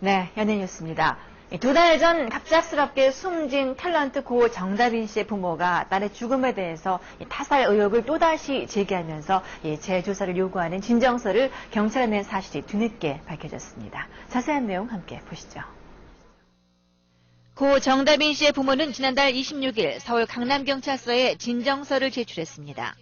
네, 연예뉴스입니다. 두 달 전 갑작스럽게 숨진 탤런트 고 정다빈 씨의 부모가 딸의 죽음에 대해서 타살 의혹을 또다시 제기하면서 재조사를 요구하는 진정서를 경찰에 낸 사실이 뒤늦게 밝혀졌습니다. 자세한 내용 함께 보시죠. 고 정다빈 씨의 부모는 지난달 26일 서울 강남경찰서에 진정서를 제출했습니다.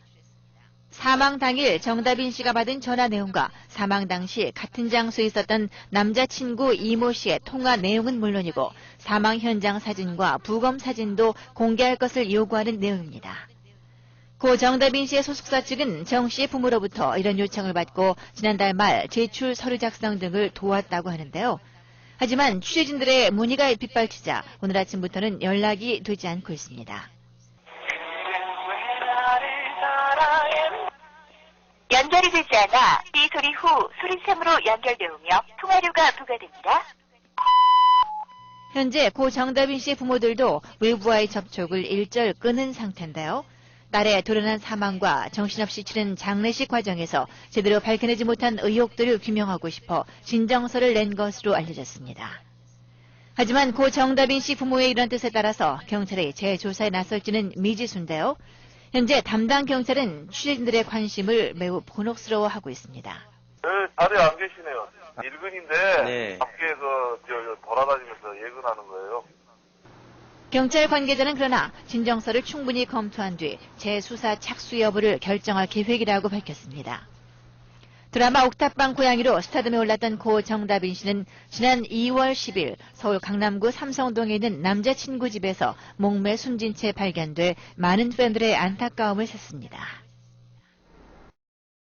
사망 당일 정다빈 씨가 받은 전화 내용과 사망 당시 같은 장소에 있었던 남자친구 이모 씨의 통화 내용은 물론이고 사망 현장 사진과 부검 사진도 공개할 것을 요구하는 내용입니다. 고 정다빈 씨의 소속사 측은 정 씨의 부모로부터 이런 요청을 받고 지난달 말 제출 서류 작성 등을 도왔다고 하는데요. 하지만 취재진들의 문의가 빗발치자 오늘 아침부터는 연락이 되지 않고 있습니다. 연결이 되지 않아 이 소리 후 소리샘으로 연결되오며 통화료가 부과됩니다. 현재 고 정다빈 씨의 부모들도 외부와의 접촉을 일절 끊은 상태인데요. 딸의 돌연한 사망과 정신없이 치른 장례식 과정에서 제대로 밝혀내지 못한 의혹들을 규명하고 싶어 진정서를 낸 것으로 알려졌습니다. 하지만 고 정다빈 씨 부모의 이런 뜻에 따라서 경찰이 재조사에 나설지는 미지수인데요. 현재 담당 경찰은 취재진들의 관심을 매우 곤혹스러워하고 있습니다. 네, 자리에 안 계시네요. 일근인데 네. 밖에서 돌아다니면서 예근하는 거예요. 경찰 관계자는 그러나 진정서를 충분히 검토한 뒤 재수사 착수 여부를 결정할 계획이라고 밝혔습니다. 드라마 옥탑방 고양이로 스타덤에 올랐던 고 정다빈 씨는 지난 2월 10일 서울 강남구 삼성동에 있는 남자친구 집에서 목매 숨진 채 발견돼 많은 팬들의 안타까움을 샀습니다.